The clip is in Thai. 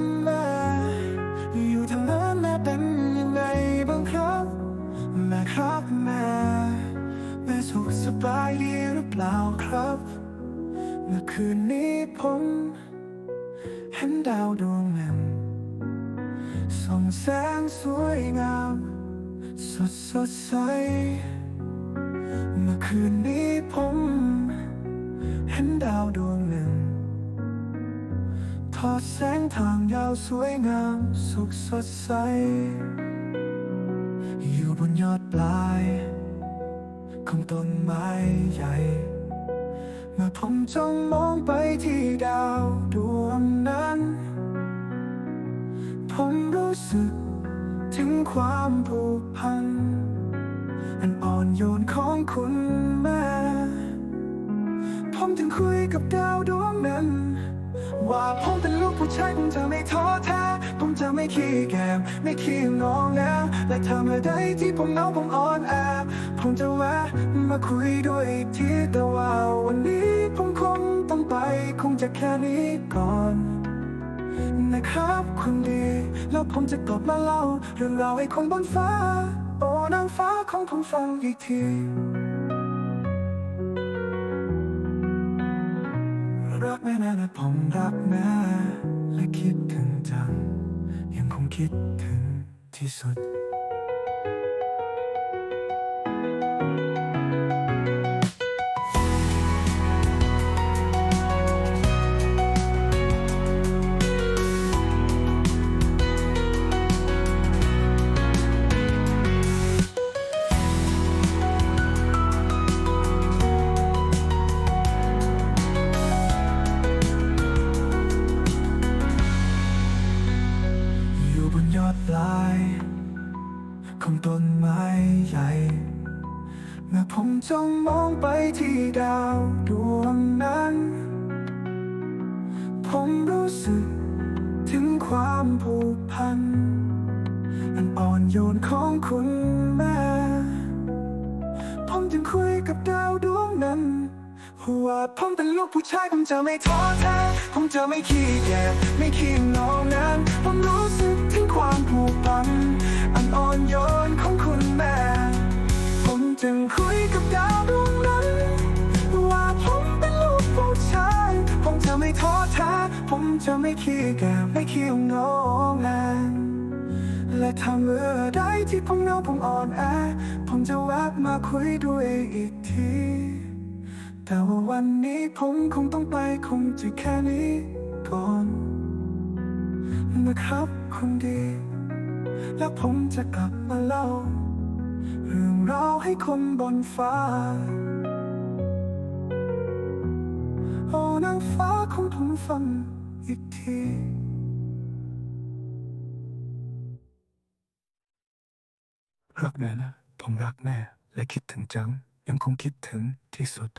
ำแม่อยู่ทางนั้นแม่เป็นยังไงบ้างครับแม่ครับแม่แม่สุขสบายดีหรือเปล่าครับ เมื่อคืนนี้ผมเห็นดาวดวงหนึ่งส่องแสงสวยงาม สดสดใส เมื่อคืนนี้ ทอดแสงทางยาวสวยงามสุขสดใส อยู่บนยอดปลาย ของต้นไม้ใหญ่ เมื่อผมจ้องมองไปที่ดาวดวงนั้น ผมรู้สึกถึงความผูกพัน อันอ่อนโยนของคุณ ผมจึงคุยกับดาวดวงนั้น ว่าผมเป็นลูกผู้ชายผมจะไม่ท้อแท้ผมจะไม่ขี้แกมไม่ขี้งองแงและทำอะไรที่ผมเหงาผมอ่อนแอผมจะแวะมาคุยด้วยอีกทีแต่ว่าวันนี้ผมคงต้องไปคงจะแค่นี้ก่อนนะครับคุณดี แล้วผมจะกลับมาเล่าเรื่องราวให้คนบนฟ้า โอ้นางฟ้าของผมฟังอีกที ผมรักแม่และคิดถึงจัง ยังคงคิดถึงที่สุด ของต้นไม้ใหญ่ เมื่อผมจ้องมองไปที่ดาวดวงนั้น ผมรู้สึกถึงความผูกพัน อันอ่อนโยนของคุณแม่ ผมจึงคุยกับดาวดวงนั้นว่าผมเป็นลูกผู้ชายผมจะไม่ท้อแท้ผมจะไม่ขี้แก่ไม่ขี้งองนั้นผมรู้สึก จึงคุยกับดาวดวงนั้น ว่าผมเป็นลูกผู้ชาย ผมจะไม่ท้อแท้ ผมจะไม่ขี้แก่ไม่ขี้งองนั้นและถ้าเมื่อใดที่ผมเงาผมอ่อนแอ ผมจะแวะมาคุยด้วยอีกที แต่ว่าวันนี้ผมคงต้องไปคงจะแค่นี้ก่อนนะครับคุณดี แล้วผมจะกลับมาเล่าเให้คนบนฟ้า โอ้นางฟ้าของทนฟังอีกทีรักแม่นะ ผมรักแม่และคิดถึงจัง ยังคงคิดถึงที่สุด